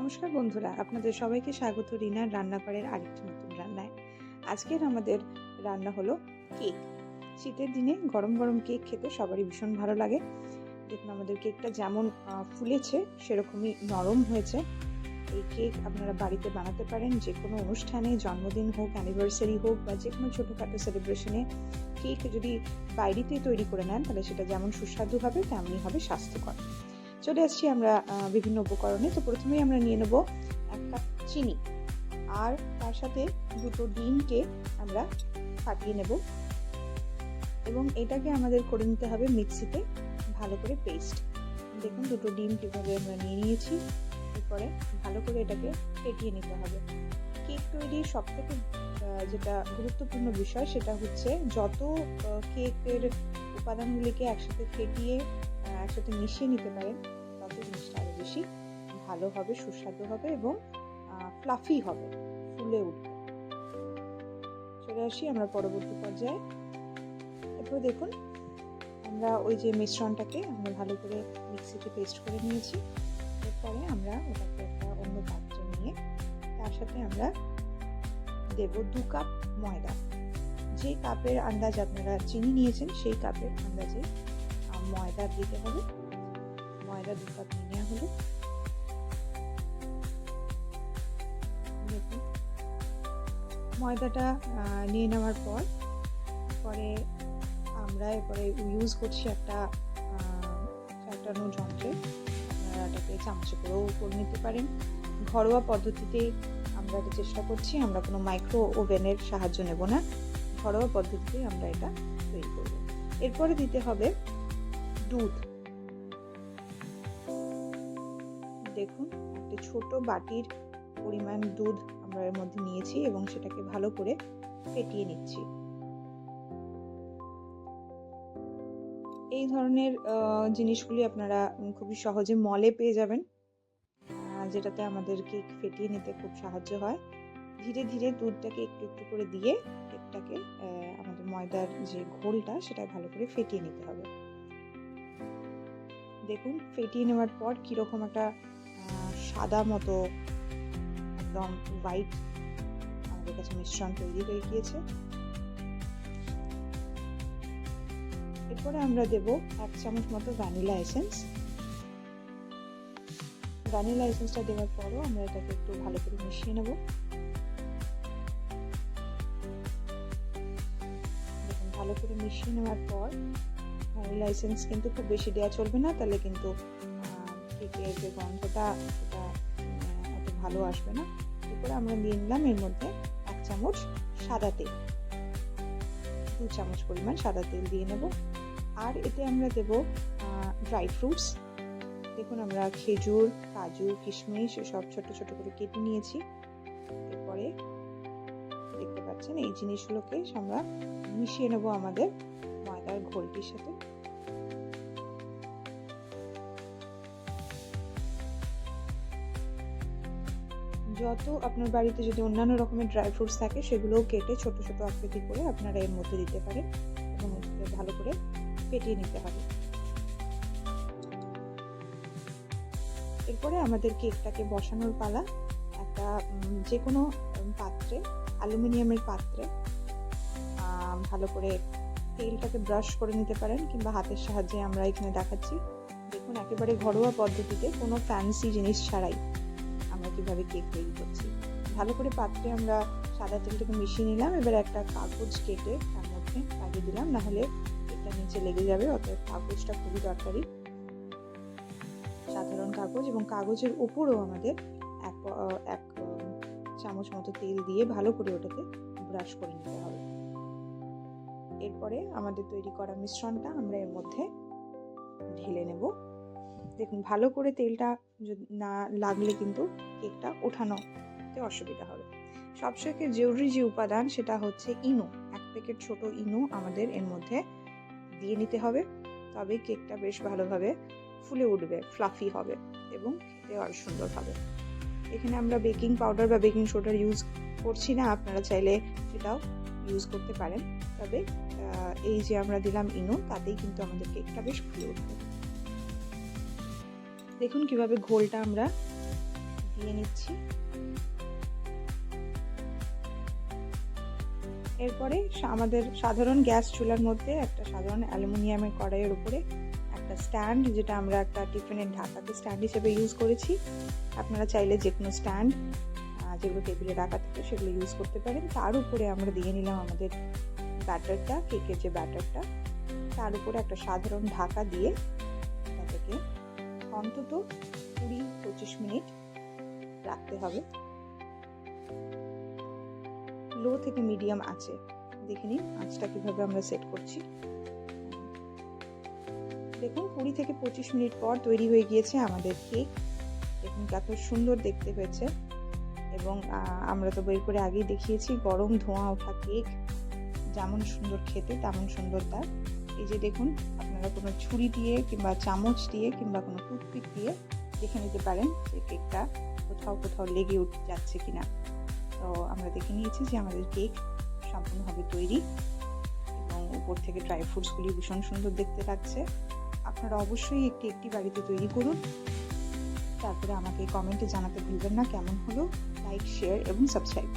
নমস্কার বন্ধুরা, আপনাদের সবাইকে স্বাগত রিনার রান্নাঘরের আরেকটি নতুন রান্নায়। আজকের আমাদের রান্না হলো কেক। শীতের দিনে গরম গরম কেক খেতে সবারই ভীষণ ভালো লাগে। দেখুন, আমাদের কেকটা যেমন ফুলেছে, সেরকমই নরম হয়েছে। এই কেক আপনারা বাড়িতে বানাতে পারেন যে কোনো অনুষ্ঠানে, জন্মদিন হোক অ্যানিভার্সারি হোক, বা যে কোনো ছোটোখাটো সেলিব্রেশনে কেক যদি বাইরেতে তৈরি করে নেন, তাহলে সেটা যেমন সুস্বাদু হবে, তেমনই হবে স্বাস্থ্যকর। চলে আসছি আমরা বিভিন্ন উপকরণে। তো প্রথমেই আমরা নিয়ে নেব এক কাপ চিনি। আর তার সাথে দুটো ডিমকে আমরা ফাটিয়ে নেব। এবং এটাকে আমাদের করে নিতে হবে মিক্সিতে ভালো করে পেস্ট। দেখুন, দুটো ডিম কীভাবে আমরা নিয়ে নিয়েছি। এরপরে ভালো করে এটাকে ফেটিয়ে নিতে হবে। কেক তৈরির সব থেকে যেটা গুরুত্বপূর্ণ বিষয় সেটা হচ্ছে যত কেকের উপাদানগুলিকে একসাথে ফেটিয়ে একসাথে মিশিয়ে নিতে পারেন তত জিনিসটা আরও বেশি ভালো হবে সুস্বাদু হবে এবং ফ্লাফি হবে, ফুলে উঠবে। চলে আসি আমরা পরবর্তী পর্যায়ে। এরপর দেখুন, আমরা ওই যে মিশ্রণটাকে আমরা ভালো করে মিক্সিতে পেস্ট করে নিয়েছি। এরপরে আমরা ওটাকে একটা অন্য পাত্রে নিয়ে তার সাথে আমরা দেব দু কাপ ময়দা। যে কাপের আন্দাজ আপনারা চিনি নিয়েছেন, সেই কাপের আন্দাজে ময়দা দিতে হবে। ময়দা দু কাপ নিয়ে নেওয়া হলো। ময়দাটা নিয়ে নেওয়ার পর, পরে আমরা এরপরে ইউজ করছি একটা ফ্যাটানো যন্ত্রে। এটাকে চামচে করেও করে নিতে পারেন। ঘরোয়া পদ্ধতিতে আমরা এটা চেষ্টা করছি, আমরা কোনো মাইক্রো ওভেনের সাহায্য নেব না। ঘরোয়া পদ্ধতিতে আমরা এটা তৈরি করব। এরপরে দিতে হবে দুধ। দেখুন, একটা ছোট বাটির পরিমাণ দুধ আমরা এর মধ্যে নিয়েছি এবং সেটাকে ভালো করে ফেটিয়ে নিচ্ছি। এই ধরনের জিনিসগুলি আপনারা খুবই সহজে মলে পেয়ে যাবেন। যেটাতে আমাদের কেক ফেটিয়ে নিতে খুব সাহায্য হয়। ধীরে ধীরে দুধটাকে একটু একটু করে দিয়ে কেকটাকে আমাদের ময়দার যে ঘোলটা, সেটা ভালো করে ফেটিয়ে নিতে হবে। দেখুন, ফেটিয়ে নেওয়ার পর কীরকম একটা সাদা মতো একদম হোয়াইট আমাদের কাছে মিশ্রণ তৈরি হয়ে গিয়েছে। এরপরে আমরা দেব এক চামচ মতো ভ্যানিলা এসেন্স ভ্যানিলা এসেন্সটা দেওয়ার পরও আমরা এটাকে একটু ভালো করে মিশিয়ে নেব। ভালো করে মিশিয়ে নেওয়ার পর ভ্যানিলা এসেন্স কিন্তু খুব বেশি দেওয়া চলবে না, তাহলে কিন্তু কেকের যে গন্ধটা, সেটা অত ভালো আসবে না। এরপরে আমরা দিয়ে নিলাম এর মধ্যে এক চামচ সাদা তেল। দু চামচ পরিমাণ সাদা তেল দিয়ে নেব। আর এতে আমরা দেব ড্রাই ফ্রুটস দেখুন আমরা খেজুর, কাজু, কিশমিশ সব ছোট ছোট করে কেটে নিয়েছি। এরপরে দেখতে পাচ্ছেন এই জিনিসগুলোকে আমরা মিশিয়ে নেব আমাদের ময়দার ঘোলটির সাথে। যত আপনার বাড়িতে যদি অন্যান্য রকমের ড্রাই ফ্রুটস থাকে, সেগুলোও কেটে ছোট ছোট আকৃতি করে আপনারা এর মধ্যে দিতে পারেন এবং ভালো করে ফেটিয়ে নিতে হবে। এরপরে আমাদের কেকটাকে বসানোর পালা। একটা যে কোনো পাত্রে, অ্যালুমিনিয়ামের পাত্রে ভালো করে তেলটাকে ব্রাশ করে নিতে পারেন কিংবা হাতের সাহায্যে আমরা এখানে দেখাচ্ছি। দেখুন, একেবারে ঘরোয়া পদ্ধতিতে কোনো ফ্যান্সি জিনিস ছাড়াই। আমরা কীভাবে কেক তৈরি করছি। ভালো করে পাত্রে আমরা সাদা তেলটাকে মিশিয়ে নিলাম, এবার একটা কাগজ কেটে তার মধ্যে লাগিয়ে দিলাম, নাহলে এটা নিচে লেগে যাবে, অতএব কাগজটা খুবই দরকারি। সাধারণ কাগজ এবং কাগজের উপরও আমাদের এক এক চামচ মতো তেল দিয়ে ভালো করে ওটাকে ব্রাশ করে নিতে হবে। এরপরে আমাদের তৈরি করা মিশ্রণটা আমরা এর মধ্যে ঢেলে নেব। দেখুন, ভালো করে তেলটা না লাগলে কিন্তু কেকটা ওঠানোতে অসুবিধা হবে। সবথেকে জরুরি যে উপাদান সেটা হচ্ছে ইনো। এক প্যাকেট ছোট ইনো আমাদের এর মধ্যে দিয়ে নিতে হবে। তবে কেকটা বেশ ভালোভাবে ফুলে উঠবে ফ্লাফি হবে এবং খেতে আরও সুন্দর হবে। এখানে আমরা বেকিং পাউডার বা বেকিং সোডার ইউজ করছি না, আপনারা চাইলে সেটাও ইউজ করতে পারেন। তবে এই যে আমরা দিলাম ইনো, তাতেই কিন্তু আমাদের কেকটা বেশ ফুলে উঠবে। দেখুন কীভাবে ঘোলটা আমরা দিয়ে নিচ্ছি। এরপরে আমাদের সাধারণ গ্যাস চুলার মধ্যে একটা সাধারণ অ্যালুমিনিয়ামের কড়াইয়ের উপরে একটা স্ট্যান্ড, যেটা আমরা একটা টিফিনের ঢাকাকে স্ট্যান্ড হিসেবে ইউজ করেছি। আপনারা চাইলে যে কোনো স্ট্যান্ড যেগুলো টেবিলে রাখা থাকে সেগুলো ইউজ করতে পারেন। তার উপরে আমরা দিয়ে নিলাম আমাদের ব্যাটারটা, কেকের যে ব্যাটারটা। তার উপরে একটা সাধারণ ঢাকা দিয়ে অন্তত কুড়ি পঁচিশ মিনিট রাখতে হবে। লো থেকে মিডিয়াম আছে। দেখে নিন আঁচটা কীভাবে আমরা সেট করছি। দেখুন, কুড়ি থেকে পঁচিশ মিনিট পর তৈরি হয়ে গিয়েছে আমাদের কেক দেখুন কত সুন্দর দেখতে হয়েছে। এবং আমরা তো বের করে আগেই দেখিয়েছি, গরম ধোঁয়া ওঠা কেক যেমন সুন্দর খেতে, তেমন সুন্দর তার। এই যে দেখুন আপনারা কোনো ছুরি দিয়ে কিংবা চামচ দিয়ে কিংবা কোনো টুথপিক দিয়ে দেখে নিতে পারেন যে কেকটা কোথাও কোথাও লেগে উঠে, যাচ্ছে কিনা। তো আমরা দেখে নিয়েছি যে আমাদের কেক সম্পূর্ণভাবে তৈরি এবং উপর থেকে ড্রাই ফ্রুটসগুলি ভীষণ সুন্দর দেখতে লাগছে। আপনারা অবশ্যই একটি একটি বাড়িতে তৈরি করুন। তারপরে আমাকে কমেন্টে জানাতে ভুলবেন না কেমন হলো। লাইক, শেয়ার এবং সাবস্ক্রাইব